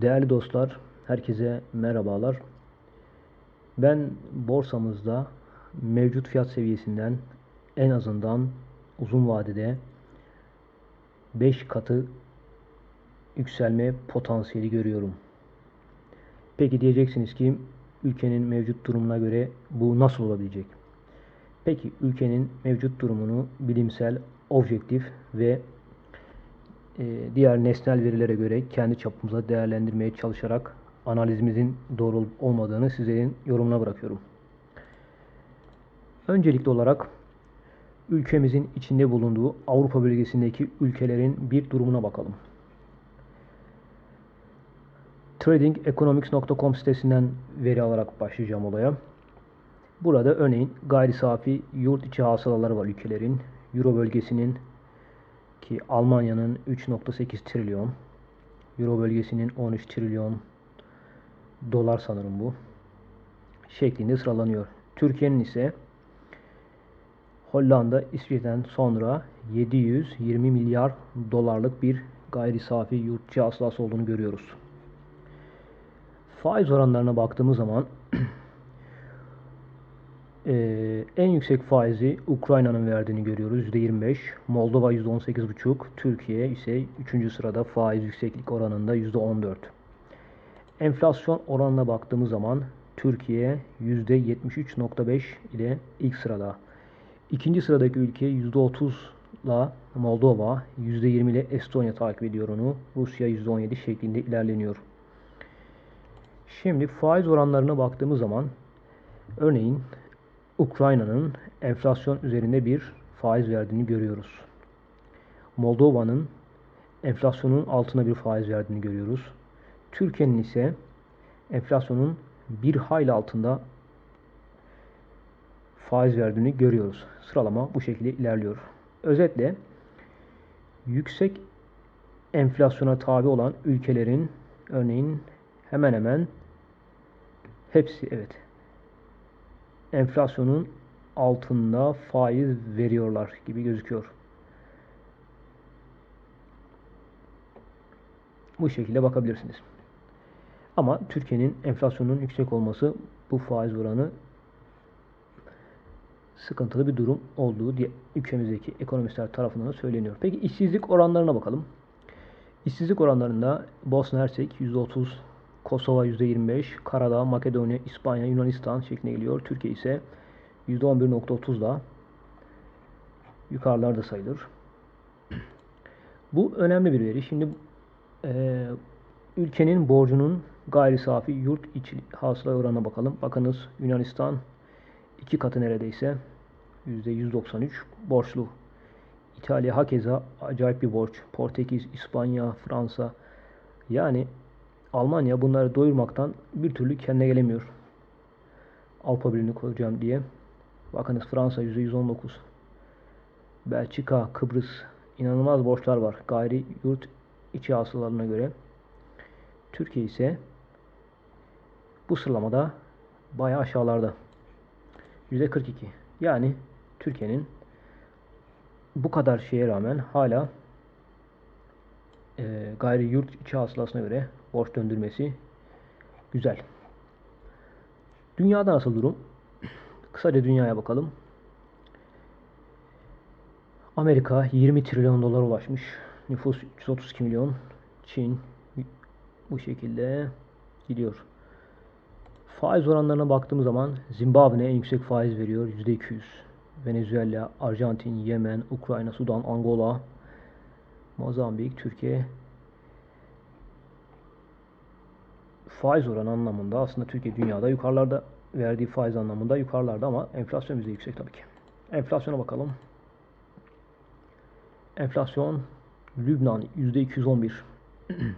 Değerli dostlar, herkese merhabalar. Ben borsamızda mevcut fiyat seviyesinden en azından uzun vadede 5 katı yükselme potansiyeli görüyorum. Peki diyeceksiniz ki ülkenin mevcut durumuna göre bu nasıl olabilecek? Peki ülkenin mevcut durumunu bilimsel, objektif ve diğer nesnel verilere göre kendi çapımıza değerlendirmeye çalışarak analizimizin doğru olmadığını sizlerin yorumuna bırakıyorum. Öncelikli olarak ülkemizin içinde bulunduğu Avrupa bölgesindeki ülkelerin bir durumuna bakalım. tradingeconomics.com sitesinden veri alarak başlayacağım olaya. Burada örneğin gayri safi yurt içi hasılaları var ülkelerin. Euro bölgesinin ki Almanya'nın 3.8 trilyon, Euro bölgesinin 13 trilyon dolar sanırım bu şeklinde sıralanıyor. Türkiye'nin ise Hollanda, İsviçre'den sonra 720 milyar dolarlık bir gayri safi yurtçı hasılası olduğunu görüyoruz. Faiz oranlarına baktığımız zaman Ee, en yüksek faizi Ukrayna'nın verdiğini görüyoruz. %25. Moldova %18,5. Türkiye ise 3. sırada faiz yükseklik oranında %14. Enflasyon oranına baktığımız zaman Türkiye %73.5 ile ilk sırada. İkinci sıradaki ülke %30 ile Moldova, %20 ile Estonya takip ediyor onu. Rusya %17 şeklinde ilerleniyor. Şimdi faiz oranlarına baktığımız zaman örneğin Ukrayna'nın enflasyon üzerinde bir faiz verdiğini görüyoruz. Moldova'nın enflasyonun altına bir faiz verdiğini görüyoruz. Türkiye'nin ise enflasyonun bir hayli altında faiz verdiğini görüyoruz. Sıralama bu şekilde ilerliyor. Özetle yüksek enflasyona tabi olan ülkelerin örneğin hemen hemen hepsi evet enflasyonun altında faiz veriyorlar gibi gözüküyor. Bu şekilde bakabilirsiniz. Ama Türkiye'nin enflasyonun yüksek olması bu faiz oranı sıkıntılı bir durum olduğu diye ülkemizdeki ekonomistler tarafından söyleniyor. Peki işsizlik oranlarına bakalım. İşsizlik oranlarında Bosna Hersek %30 Kosova %25, Karadağ, Makedonya, İspanya, Yunanistan şeklinde geliyor. Türkiye ise %11.30'da yukarılarda sayılır. Bu önemli bir veri. Şimdi e, ülkenin borcunun gayri safi yurt içi hasıla oranına bakalım. Bakınız Yunanistan iki katı neredeyse %193 borçlu. İtalya hakeza acayip bir borç. Portekiz, İspanya, Fransa yani Almanya bunları doyurmaktan bir türlü kendine gelemiyor. Avrupa Birliği'ni kuracağım diye. Bakınız Fransa %119. Belçika, Kıbrıs inanılmaz borçlar var. Gayri yurt içi hasılarına göre. Türkiye ise bu sıralamada bayağı aşağılarda. %42. Yani Türkiye'nin bu kadar şeye rağmen hala e, gayri yurt içi hasılasına göre borç döndürmesi güzel. Dünyada nasıl durum? Kısaca dünyaya bakalım. Amerika 20 trilyon dolara ulaşmış. Nüfus 332 milyon. Çin bu şekilde gidiyor. Faiz oranlarına baktığımız zaman Zimbabwe en yüksek faiz veriyor. %200. Venezuela, Arjantin, Yemen, Ukrayna, Sudan, Angola, Mozambik, Türkiye faiz oranı anlamında aslında Türkiye dünyada yukarılarda verdiği faiz anlamında yukarılarda ama enflasyon bizde yüksek tabii ki. Enflasyona bakalım. Enflasyon Lübnan %211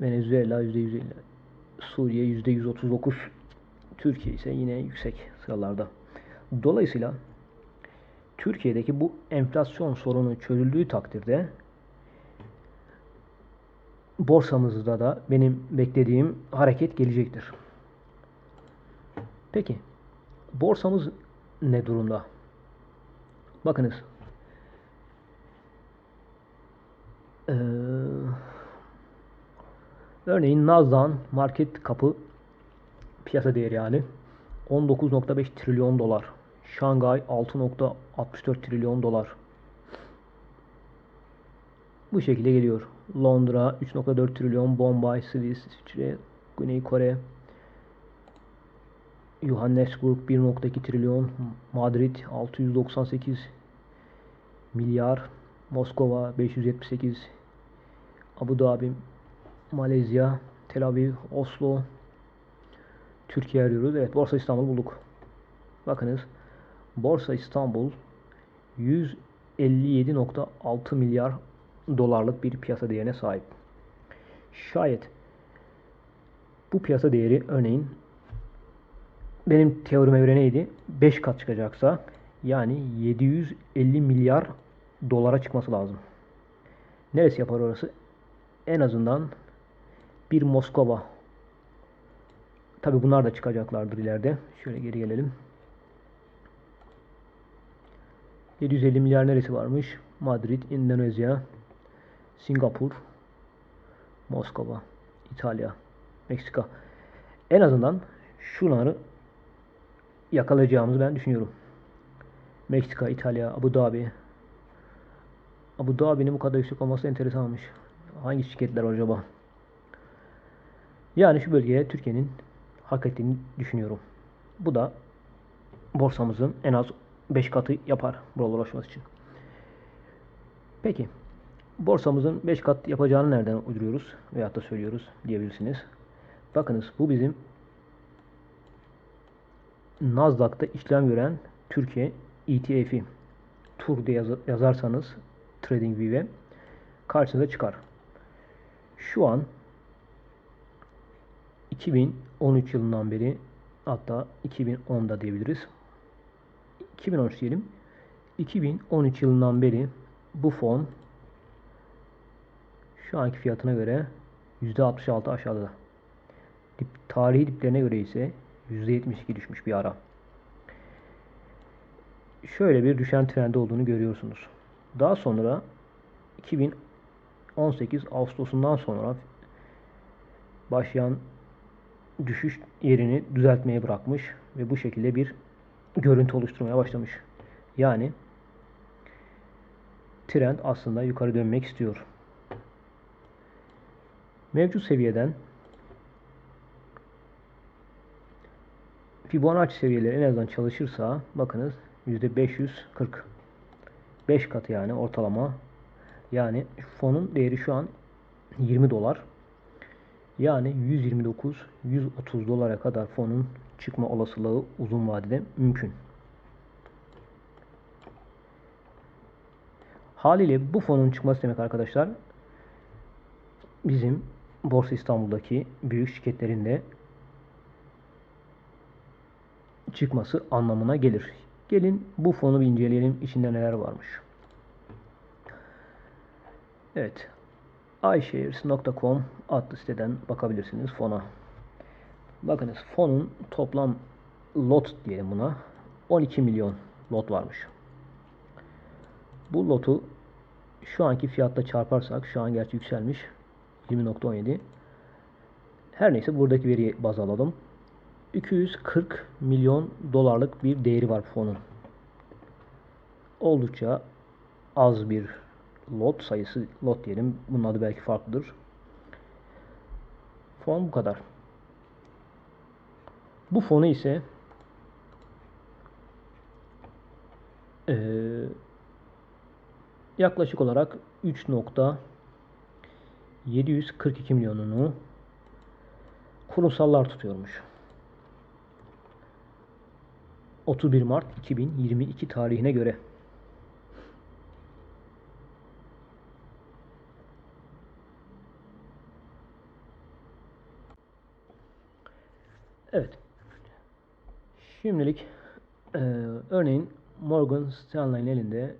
Venezuela %150 Suriye %139 Türkiye ise yine yüksek sıralarda. Dolayısıyla Türkiye'deki bu enflasyon sorunu çözüldüğü takdirde borsamızda da benim beklediğim hareket gelecektir. Peki borsamız ne durumda? Bakınız. Ee, Örneğin Nasdaq'ın market kapı piyasa değeri yani 19.5 trilyon dolar. Şangay 6.64 trilyon dolar. Bu şekilde geliyor. Londra 3.4 trilyon, Bombay, Swiss, İsviçre, Güney Kore, Johannesburg 1.2 trilyon, Madrid 698 milyar, Moskova 578, Abu Dhabi, Malezya, Tel Aviv, Oslo, Türkiye arıyoruz. Evet Borsa İstanbul bulduk. Bakınız Borsa İstanbul 157.6 milyar dolarlık bir piyasa değerine sahip. Şayet bu piyasa değeri örneğin benim teorime göre neydi? 5 kat çıkacaksa yani 750 milyar dolara çıkması lazım. Neresi yapar orası? En azından bir Moskova. Tabi bunlar da çıkacaklardır ileride. Şöyle geri gelelim. 750 milyar neresi varmış? Madrid, Endonezya, Singapur, Moskova, İtalya, Meksika. En azından şunları yakalayacağımızı ben düşünüyorum. Meksika, İtalya, Abu Dhabi. Abu Dhabi'nin bu kadar yüksek olması enteresanmış. Hangi şirketler acaba? Yani şu bölgeye Türkiye'nin hak ettiğini düşünüyorum. Bu da borsamızın en az 5 katı yapar buralara ulaşması için. Peki borsamızın 5 kat yapacağını nereden uyduruyoruz veyahut da söylüyoruz diyebilirsiniz. Bakınız bu bizim Nasdaq'ta işlem gören Türkiye ETF'i tur diye yazarsanız TradingView'e karşınıza çıkar. Şu an 2013 yılından beri hatta 2010'da diyebiliriz. 2013 diyelim. 2013 yılından beri bu fon şu anki fiyatına göre %66 aşağıda. Dip, tarihi diplerine göre ise %72 düşmüş bir ara. Şöyle bir düşen trendi olduğunu görüyorsunuz. Daha sonra 2018 Ağustos'undan sonra başlayan düşüş yerini düzeltmeye bırakmış ve bu şekilde bir görüntü oluşturmaya başlamış. Yani trend aslında yukarı dönmek istiyor. Mevcut seviyeden Fibonacci seviyeleri en azından çalışırsa bakınız %540 5 katı yani ortalama yani fonun değeri şu an 20 dolar yani 129-130 dolara kadar fonun çıkma olasılığı uzun vadede mümkün. Haliyle bu fonun çıkması demek arkadaşlar bizim Borsa İstanbul'daki büyük şirketlerin de çıkması anlamına gelir. Gelin bu fonu bir inceleyelim. İçinde neler varmış. Evet iShares.com adlı siteden bakabilirsiniz fona. Bakınız fonun toplam lot diyelim buna 12 milyon lot varmış. Bu lotu şu anki fiyatta çarparsak şu an gerçi yükselmiş 20.17 her neyse buradaki veriyi baz alalım. 240 milyon dolarlık bir değeri var fonun. Oldukça az bir lot sayısı lot diyelim. Bunun adı belki farklıdır. Fon bu kadar. Bu fonu ise e, yaklaşık olarak 3.742 milyonunu kurumsallar tutuyormuş. 31 Mart 2022 tarihine göre. Evet. Şimdilik e, örneğin Morgan Stanley'in elinde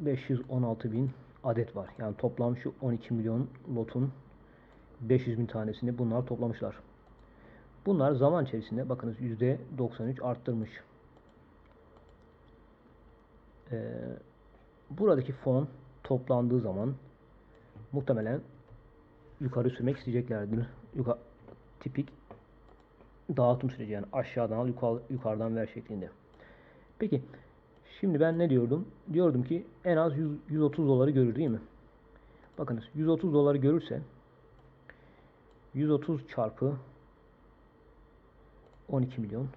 516 bin adet var. Yani toplam şu 12 milyon lotun 500 bin tanesini bunlar toplamışlar. Bunlar zaman içerisinde bakınız %93 arttırmış. Ee, buradaki fon toplandığı zaman muhtemelen yukarı sürmek isteyeceklerdir. Yuka, tipik dağıtım süreci yani aşağıdan al yukarı, yukarıdan ver şeklinde. Peki şimdi ben ne diyordum? Diyordum ki en az 100, 130 doları görür değil mi? Bakınız 130 doları görürse 130 çarpı 12 milyon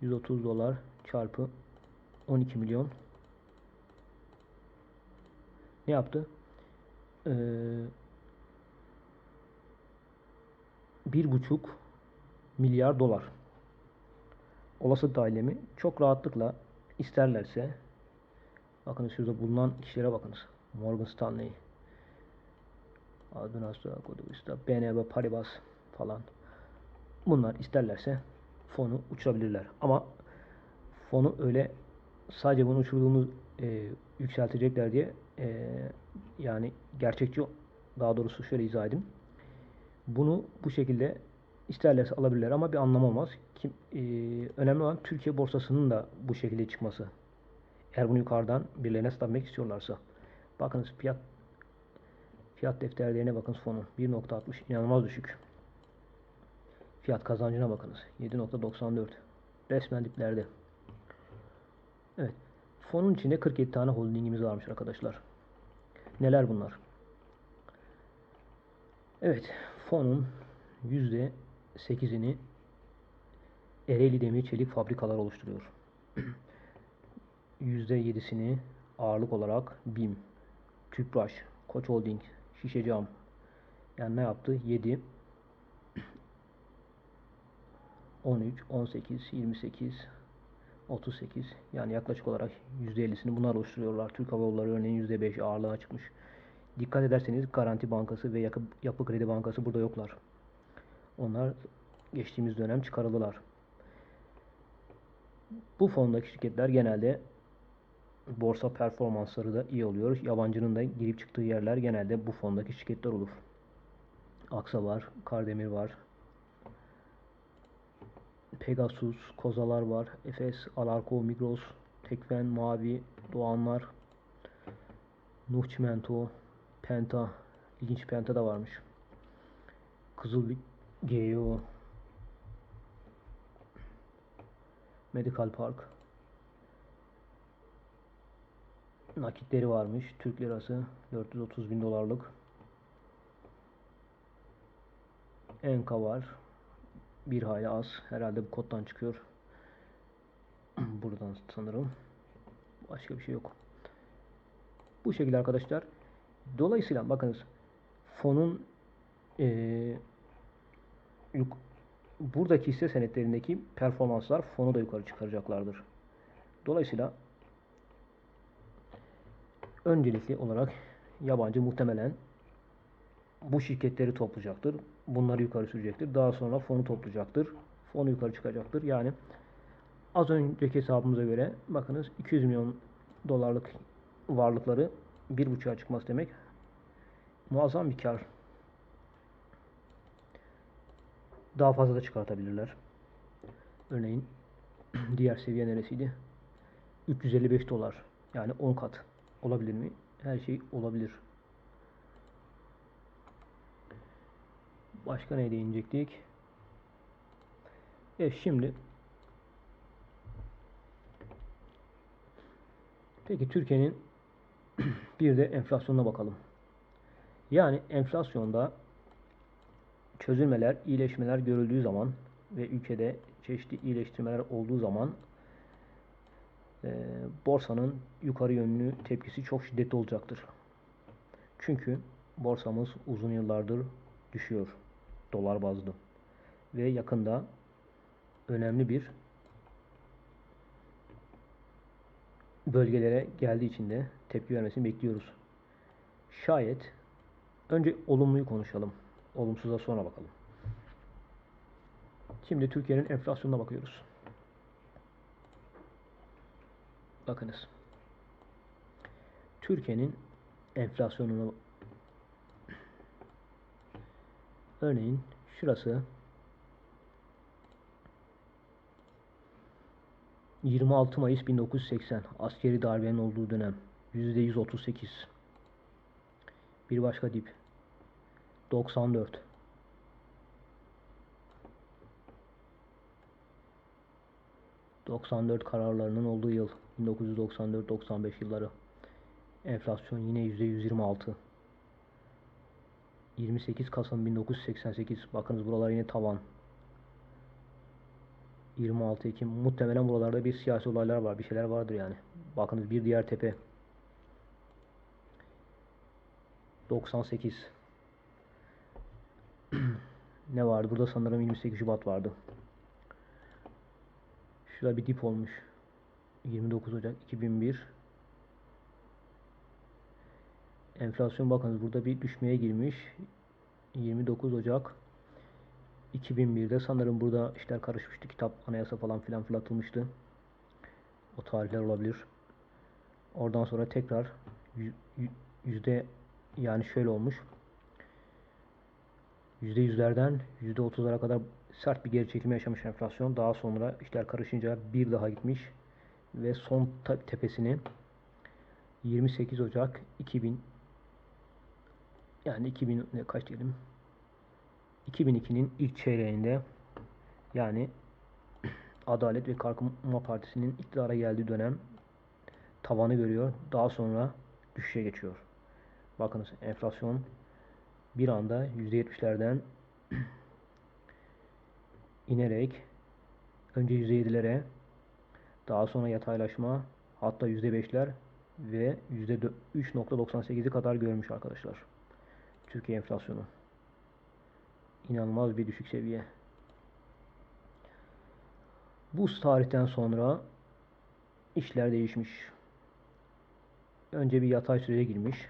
130 dolar çarpı 12 milyon ne yaptı? Ee, bir buçuk milyar dolar. Olası dailemi çok rahatlıkla isterlerse bakınız şurada bulunan kişilere bakınız. Morgan Stanley, Adunastra, Koduvista, BNB Paribas falan. Bunlar isterlerse fonu uçurabilirler. Ama fonu öyle sadece bunu uçurduğumuz e, yükseltecekler diye e, yani gerçekçi daha doğrusu şöyle izah edeyim. Bunu bu şekilde isterlerse alabilirler ama bir anlamı olmaz. Kim, e, önemli olan Türkiye borsasının da bu şekilde çıkması. Eğer bunu yukarıdan birilerine satmak istiyorlarsa. Bakınız fiyat fiyat defterlerine bakınız fonun 1.60 inanılmaz düşük. Fiyat kazancına bakınız 7.94 resmen diplerde. Evet. Fonun içinde 47 tane holdingimiz varmış arkadaşlar. Neler bunlar? Evet. Fonun %8'ini Ereğli Demir Çelik fabrikalar oluşturuyor. %7'sini ağırlık olarak BİM, Tüpraş, Koç Holding, Şişe Cam. Yani ne yaptı? 7 13, 18, 28, 38 yani yaklaşık olarak %50'sini bunlar oluşturuyorlar. Türk Hava Yolları örneğin %5 ağırlığa çıkmış. Dikkat ederseniz Garanti Bankası ve Yapı, Yapı Kredi Bankası burada yoklar. Onlar geçtiğimiz dönem çıkarıldılar. Bu fondaki şirketler genelde borsa performansları da iyi oluyor. Yabancının da girip çıktığı yerler genelde bu fondaki şirketler olur. Aksa var, Kardemir var, Pegasus, Kozalar var, Efes, Alarko, Migros, Tekfen, Mavi, Doğanlar, Nuh Çimento, Penta, ilginç Penta da varmış. Kızıl GEO, Medical Park, nakitleri varmış. Türk lirası 430 bin dolarlık. Enka var. Bir hayli az. Herhalde bu koddan çıkıyor. Buradan sanırım. Başka bir şey yok. Bu şekilde arkadaşlar. Dolayısıyla bakınız fonun ee, yuk buradaki hisse senetlerindeki performanslar fonu da yukarı çıkaracaklardır. Dolayısıyla öncelikli olarak yabancı muhtemelen bu şirketleri toplayacaktır. Bunları yukarı sürecektir. Daha sonra fonu toplayacaktır. Fonu yukarı çıkacaktır. Yani az önceki hesabımıza göre bakınız 200 milyon dolarlık varlıkları bir buçuğa çıkması demek muazzam bir kar. Daha fazla da çıkartabilirler. Örneğin diğer seviye neresiydi? 355 dolar. Yani 10 kat. Olabilir mi? Her şey olabilir. Başka ne değinecektik? Evet şimdi Peki Türkiye'nin bir de enflasyonuna bakalım. Yani enflasyonda çözülmeler, iyileşmeler görüldüğü zaman ve ülkede çeşitli iyileştirmeler olduğu zaman e, borsanın yukarı yönlü tepkisi çok şiddetli olacaktır. Çünkü borsamız uzun yıllardır düşüyor dolar bazlı ve yakında önemli bir bölgelere geldiği için de tepki vermesini bekliyoruz. Şayet önce olumluyu konuşalım. Olumsuza sonra bakalım. Şimdi Türkiye'nin enflasyonuna bakıyoruz. Bakınız. Türkiye'nin enflasyonunu örneğin şurası 26 Mayıs 1980 askeri darbenin olduğu dönem %138 bir başka dip 94 94 kararlarının olduğu yıl 1994-95 yılları. Enflasyon yine %126 28 Kasım 1988 bakınız buralar yine tavan. 26 Ekim. Muhtemelen buralarda bir siyasi olaylar var bir şeyler vardır yani. Bakınız bir diğer tepe. 98 ne vardı burada sanırım 28 Şubat vardı Şurada bir dip olmuş. 29 Ocak 2001. Enflasyon bakınız burada bir düşmeye girmiş. 29 Ocak 2001'de sanırım burada işler karışmıştı. Kitap, anayasa falan filan fırlatılmıştı. O tarihler olabilir. Oradan sonra tekrar yüzde yani şöyle olmuş. Yüzde yüzlerden yüzde otuzlara kadar sert bir geri çekilme yaşamış enflasyon. Daha sonra işler karışınca bir daha gitmiş ve son tepesini 28 Ocak 2000 yani 2000 ne kaç diyelim 2002'nin ilk çeyreğinde yani Adalet ve Kalkınma Partisi'nin iktidara geldiği dönem tavanı görüyor. Daha sonra düşüşe geçiyor. Bakınız enflasyon bir anda %70'lerden inerek önce %7'lere daha sonra yataylaşma hatta %5'ler ve %3.98'i kadar görmüş arkadaşlar. Türkiye enflasyonu. İnanılmaz bir düşük seviye. Bu tarihten sonra işler değişmiş. Önce bir yatay sürece girmiş.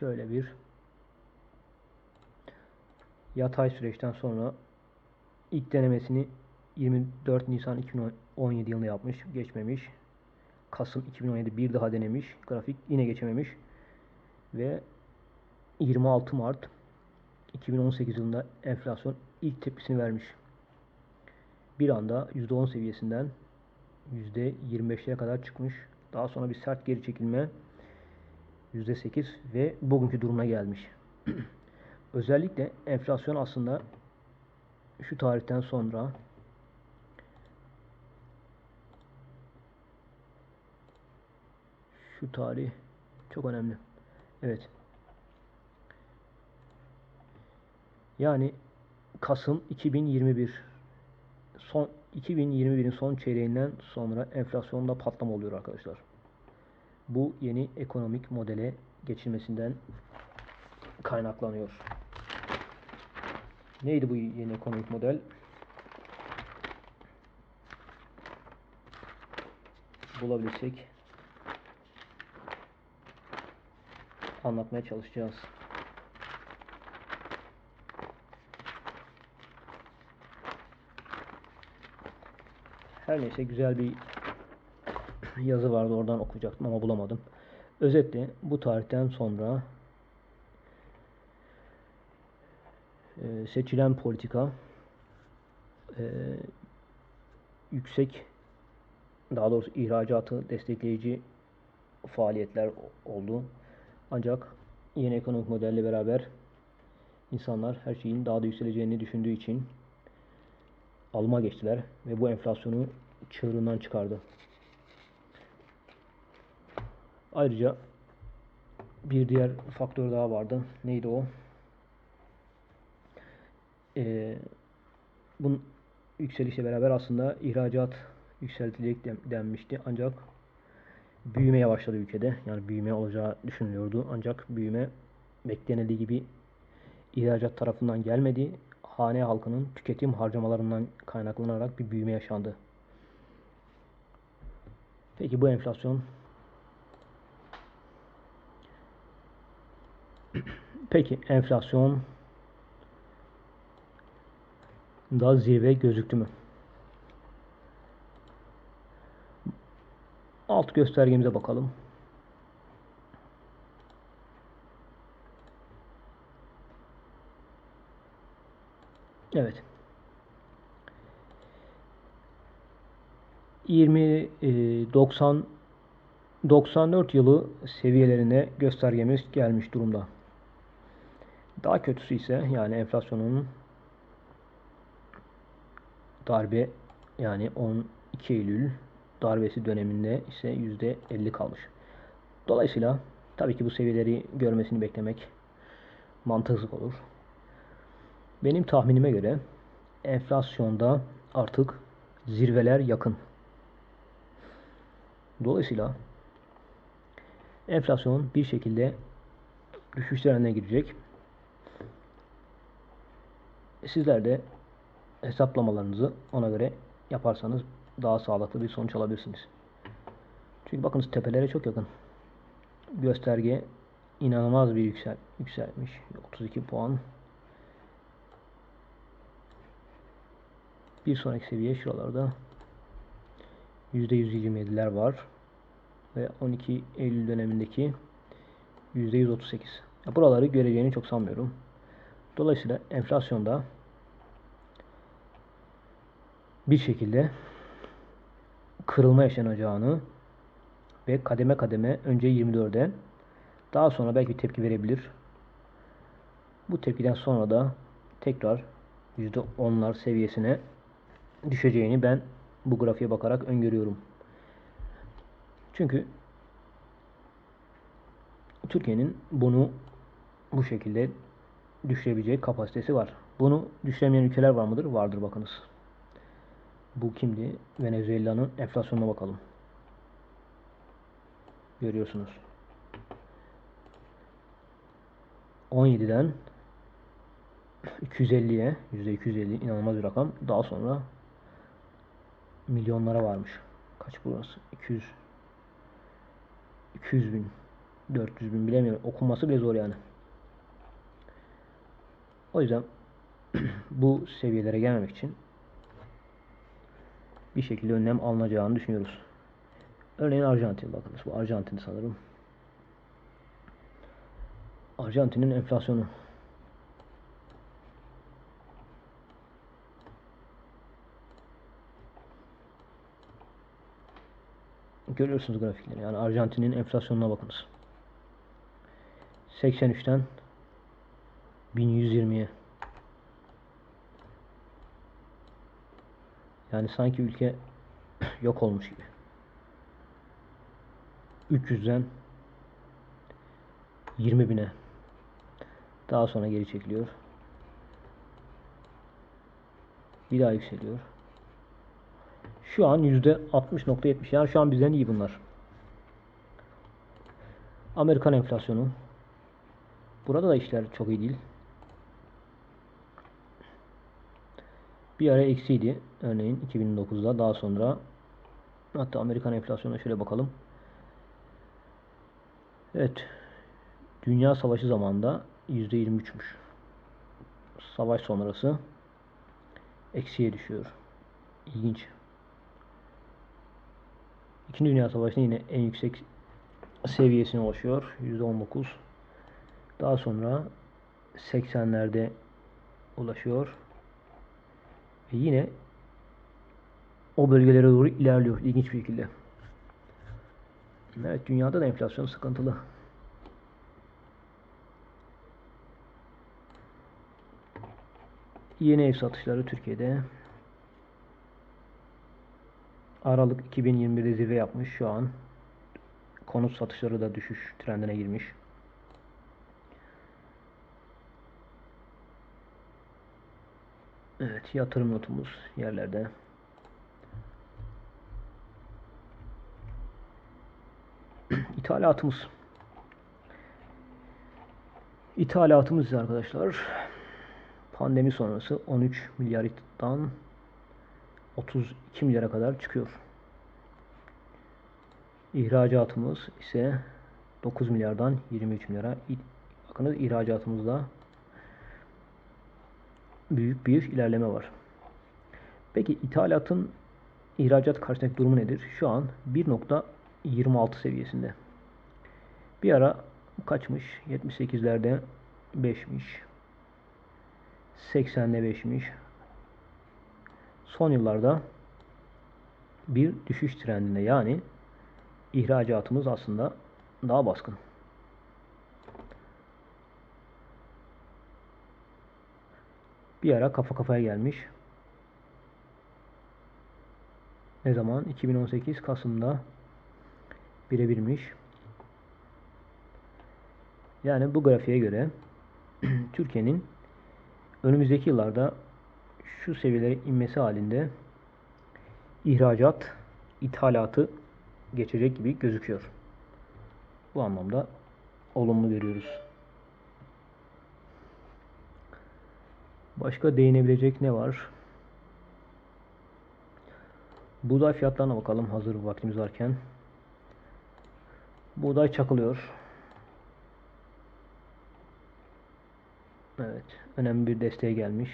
Şöyle bir yatay süreçten sonra ilk denemesini 24 Nisan 2017 yılında yapmış. Geçmemiş. Kasım 2017 bir daha denemiş. Grafik yine geçememiş. Ve 26 Mart 2018 yılında enflasyon ilk tepkisini vermiş. Bir anda %10 seviyesinden %25'lere kadar çıkmış. Daha sonra bir sert geri çekilme %8 ve bugünkü durumuna gelmiş. Özellikle enflasyon aslında şu tarihten sonra şu tarih çok önemli. Evet. Yani Kasım 2021 son 2021'in son çeyreğinden sonra enflasyonda patlama oluyor arkadaşlar bu yeni ekonomik modele geçilmesinden kaynaklanıyor. Neydi bu yeni ekonomik model? Bulabilirsek anlatmaya çalışacağız. Her neyse güzel bir yazı vardı oradan okuyacaktım ama bulamadım. Özetle bu tarihten sonra e, seçilen politika e, yüksek daha doğrusu ihracatı destekleyici faaliyetler oldu. Ancak yeni ekonomik modelle beraber insanlar her şeyin daha da yükseleceğini düşündüğü için alma geçtiler ve bu enflasyonu çığırından çıkardı. Ayrıca bir diğer faktör daha vardı. Neydi o? Ee, bunun yükselişle beraber aslında ihracat yükseltilecek denmişti. Ancak büyüme yavaşladı ülkede. Yani büyüme olacağı düşünülüyordu. Ancak büyüme beklenildiği gibi ihracat tarafından gelmedi. Hane halkının tüketim harcamalarından kaynaklanarak bir büyüme yaşandı. Peki bu enflasyon Peki enflasyon da zirve gözüktü mü? Alt göstergemize bakalım. Evet. 20 e, 90 94 yılı seviyelerine göstergemiz gelmiş durumda. Daha kötüsü ise yani enflasyonun darbe yani 12 Eylül darbesi döneminde ise %50 kalmış. Dolayısıyla tabii ki bu seviyeleri görmesini beklemek mantıksız olur. Benim tahminime göre enflasyonda artık zirveler yakın. Dolayısıyla enflasyon bir şekilde düşüş girecek. Sizler de hesaplamalarınızı ona göre yaparsanız daha sağlıklı bir sonuç alabilirsiniz. Çünkü bakınız tepelere çok yakın. Gösterge inanılmaz bir yüksel yükselmiş. 32 puan. Bir sonraki seviye şuralarda %127'ler var. Ve 12 Eylül dönemindeki %138. Ya buraları göreceğini çok sanmıyorum. Dolayısıyla enflasyonda bir şekilde kırılma yaşanacağını ve kademe kademe önce 24'e daha sonra belki tepki verebilir. Bu tepkiden sonra da tekrar %10'lar seviyesine düşeceğini ben bu grafiğe bakarak öngörüyorum. Çünkü Türkiye'nin bunu bu şekilde düşürebilecek kapasitesi var. Bunu düşüremeyen ülkeler var mıdır? Vardır bakınız. Bu kimdi? Venezuela'nın enflasyonuna bakalım. Görüyorsunuz. 17'den 250'ye %250 inanılmaz bir rakam. Daha sonra milyonlara varmış. Kaç burası? 200 200 bin 400 bin bilemiyorum. Okunması bile zor yani. O yüzden bu seviyelere gelmemek için bir şekilde önlem alınacağını düşünüyoruz. Örneğin Arjantin bakınız. Bu Arjantin sanırım. Arjantin'in enflasyonu Görüyorsunuz grafikleri. Yani Arjantin'in enflasyonuna bakınız. 83'ten 1120'ye. Yani sanki ülke yok olmuş gibi. 300'den 20 bine. Daha sonra geri çekiliyor. Bir daha yükseliyor. Şu an %60.70 yani şu an bizden iyi bunlar. Amerikan enflasyonu. Burada da işler çok iyi değil. Bir ara eksiydi. Örneğin 2009'da daha sonra hatta Amerikan enflasyonuna şöyle bakalım. Evet. Dünya Savaşı zamanında %23'müş. Savaş sonrası eksiye düşüyor. İlginç. İkinci Dünya Savaşı'nda yine en yüksek seviyesine ulaşıyor. %19. Daha sonra 80'lerde ulaşıyor. Ve yine o bölgelere doğru ilerliyor ilginç bir şekilde. Evet dünyada da enflasyon sıkıntılı. Yeni ev satışları Türkiye'de Aralık 2021'de zirve yapmış şu an. Konut satışları da düşüş trendine girmiş. Evet yatırım notumuz yerlerde. İthalatımız. İthalatımız arkadaşlar pandemi sonrası 13 milyardan 32 milyara kadar çıkıyor. İhracatımız ise 9 milyardan 23 milyara. Bakınız ihracatımızda büyük bir ilerleme var. Peki ithalatın ihracat karşısındaki durumu nedir? Şu an 1.26 seviyesinde. Bir ara kaçmış? 78'lerde 5'miş. 80'de 5'miş. Son yıllarda bir düşüş trendinde. Yani ihracatımız aslında daha baskın. Bir ara kafa kafaya gelmiş. Ne zaman? 2018 Kasım'da birebirmiş. Yani bu grafiğe göre Türkiye'nin önümüzdeki yıllarda şu seviyelere inmesi halinde ihracat ithalatı geçecek gibi gözüküyor. Bu anlamda olumlu görüyoruz. Başka değinebilecek ne var? Buğday fiyatlarına bakalım hazır vaktimiz varken. Buğday çakılıyor. Evet, önemli bir desteğe gelmiş.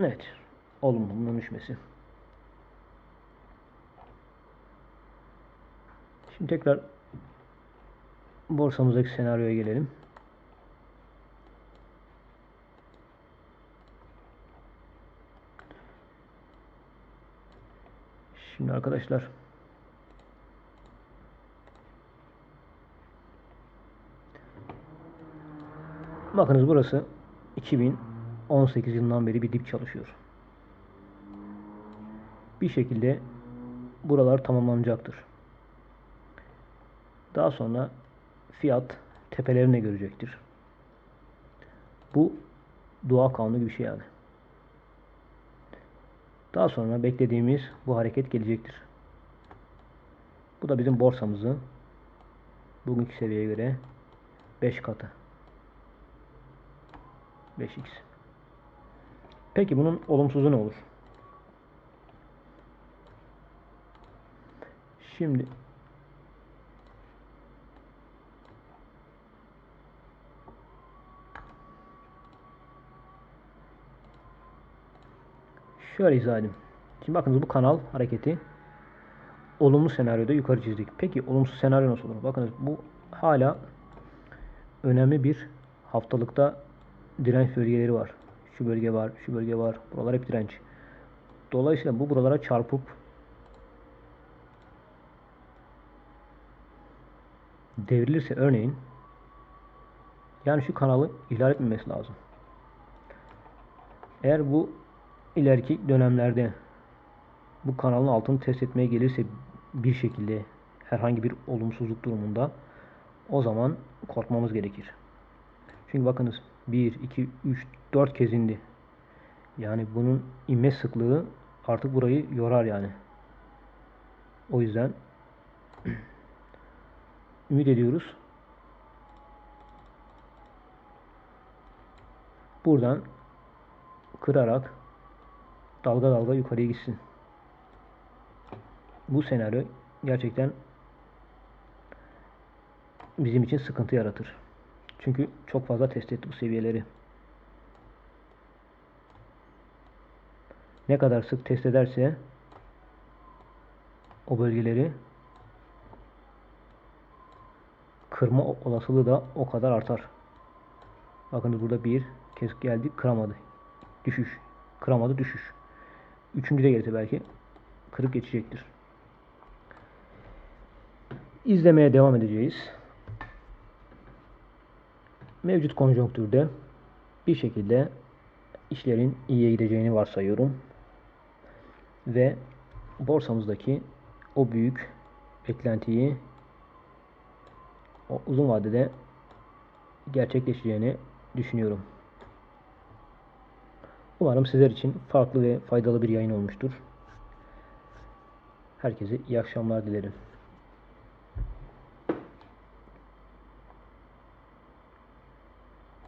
Evet, olumlunun düşmesi. Şimdi tekrar borsamızdaki senaryoya gelelim. Şimdi arkadaşlar Bakınız burası 2018 yılından beri bir dip çalışıyor. Bir şekilde buralar tamamlanacaktır. Daha sonra fiyat tepelerini görecektir. Bu dua kanunu gibi bir şey yani. Daha sonra beklediğimiz bu hareket gelecektir. Bu da bizim borsamızı bugünkü seviyeye göre 5 katı. 5x. Peki bunun olumsuzu ne olur? Şimdi Şöyle izah edeyim. Şimdi bakınız bu kanal hareketi olumlu senaryoda yukarı çizdik. Peki olumsuz senaryo nasıl olur? Bakınız bu hala önemli bir haftalıkta direnç bölgeleri var. Şu bölge var, şu bölge var. Buralar hep direnç. Dolayısıyla bu buralara çarpıp devrilirse örneğin yani şu kanalı ihlal etmemesi lazım. Eğer bu ileriki dönemlerde bu kanalın altını test etmeye gelirse bir şekilde herhangi bir olumsuzluk durumunda o zaman korkmamız gerekir. Çünkü bakınız 1, 2, 3, 4 kez indi. Yani bunun inme sıklığı artık burayı yorar yani. O yüzden ümit ediyoruz. Buradan kırarak dalga dalga yukarıya gitsin. Bu senaryo gerçekten bizim için sıkıntı yaratır. Çünkü çok fazla test etti bu seviyeleri. Ne kadar sık test ederse o bölgeleri kırma olasılığı da o kadar artar. Bakın burada bir kez geldi kıramadı. Düşüş. Kıramadı düşüş. Üçüncü de gelirse belki kırıp geçecektir. İzlemeye devam edeceğiz. Mevcut konjonktürde bir şekilde işlerin iyiye gideceğini varsayıyorum. Ve borsamızdaki o büyük beklentiyi o uzun vadede gerçekleşeceğini düşünüyorum. Umarım sizler için farklı ve faydalı bir yayın olmuştur. Herkese iyi akşamlar dilerim.